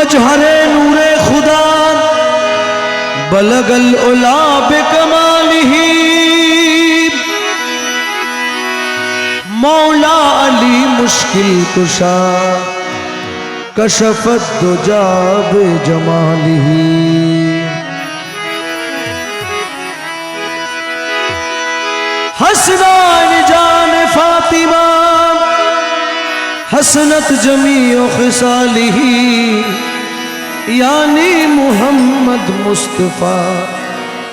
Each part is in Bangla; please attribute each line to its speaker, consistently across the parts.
Speaker 1: مجہر نور خدا بلغ الا ہی مولا علی مشکل کشا کشفت دجاب جمالہ حسنان جان فاطمہ حسنت جمیع خصالہی यानी मोहम्मद मुस्तफ़ा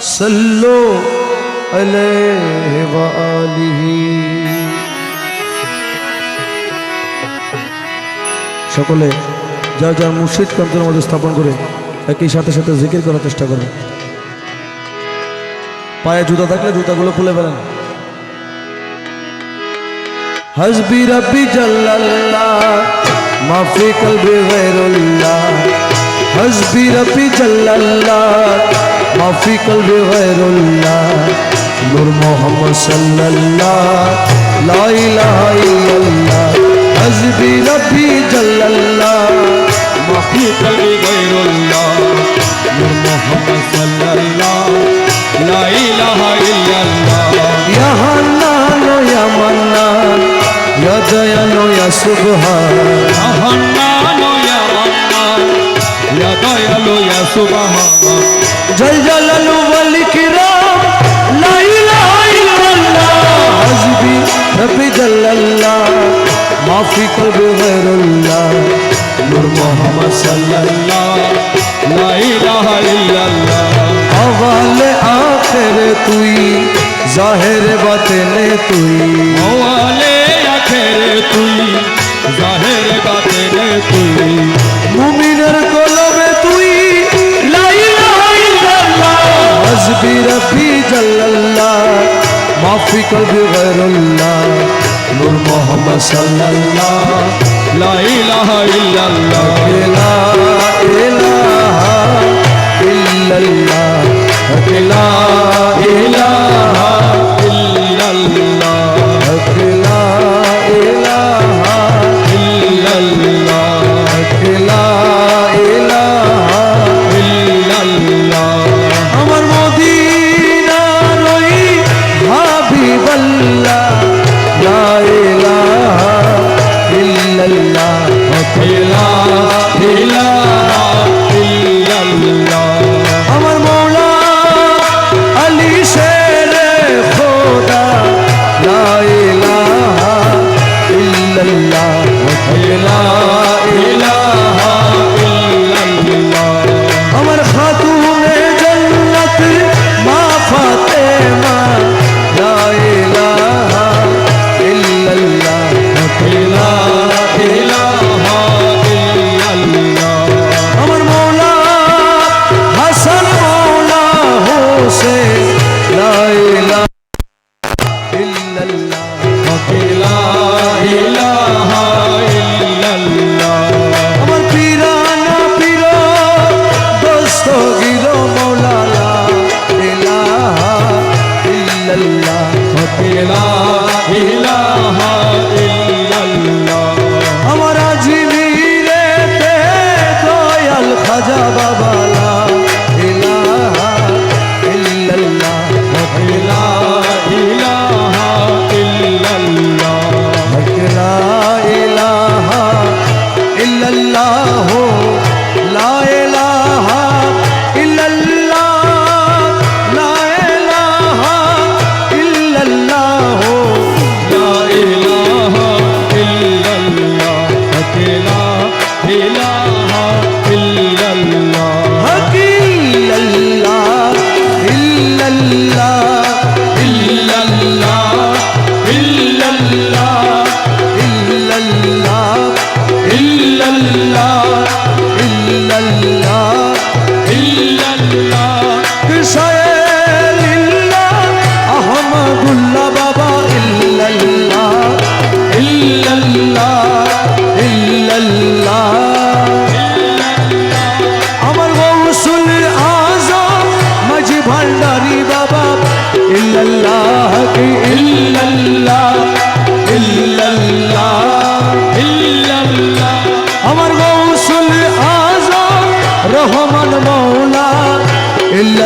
Speaker 1: सल्लो अलैहि व आलिही সকলে যার যার মুর্শিদ কান্তর মধ্যে স্থাপন করে একই সাথে সাথে জিকির করার চেষ্টা করে পায়ে জুতা থাকলে জুতাগুলো খুলে ফেলেন हसबी रबी जल्लल्लाह माफी कल्बी गैरुल्लाह হসবি রবি জল্লাল্লাহ, মাফি কলবে গয়রুল্লাহ, নূর মোহাম্মদ সাল্লাল্লাহ, লা ইলাহা ইল্লাল্লাহ হসবি রবি জল্লাল্লাহ,
Speaker 2: মাফি কলবে গয়রুল্লাহ, নূর মোহাম্মদ সাল্লাল্লাহ, লা ইলাহা ইল্লাল্লাহ।
Speaker 1: ইয়া
Speaker 2: হান্নান ইয়া মান্নান, ইয়া দয়ালু ইয়া সুবহান।
Speaker 1: হান্নান या दयालु या सुबह। जय जलालु वल किराम ला इलाहा इल्लल्लाह माफ़ी
Speaker 2: नूर
Speaker 1: मोहम्मद आखिर तुई ज़ाहिर बातें तुई। अव्वल आखिर तुई ज़ाहिर बातें तुई। মাফি কলবি গয়রুল্লাহ নূর মোহাম্মদ সাল্লাল্লাহ
Speaker 2: লা ইলাহা ইল্লাল্লাহ।
Speaker 1: লা ইলাহা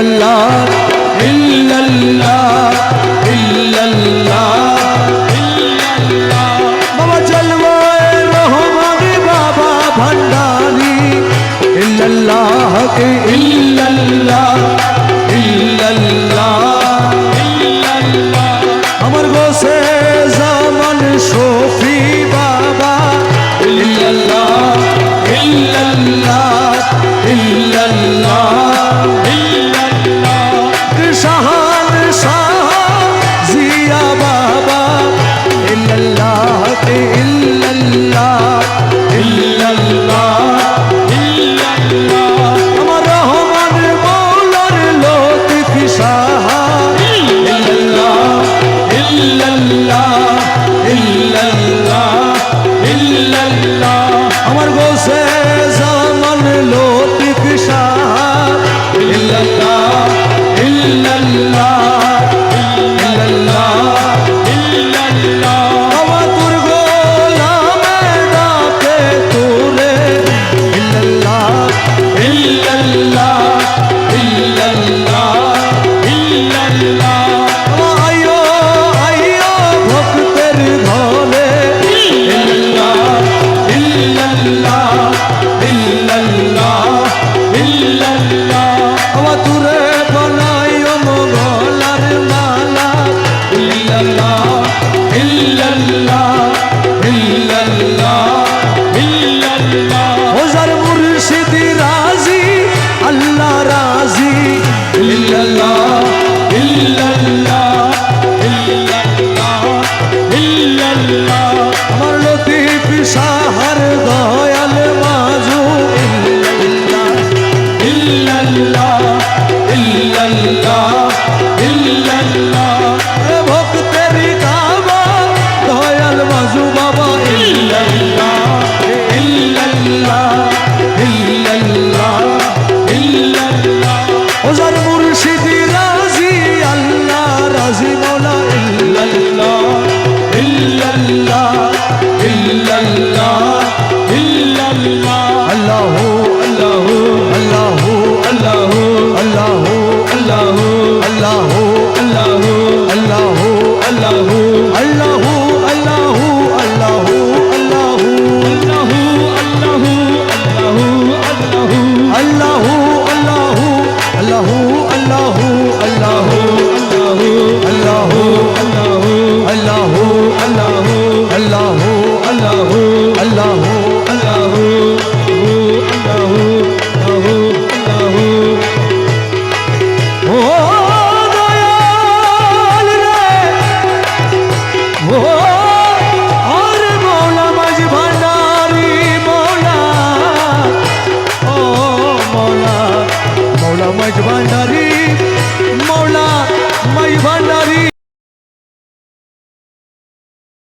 Speaker 1: illallah illallah illallah বাবা জলওয়ায় রহমান বাবা ভান্ডারি illallah ke illallah illallah.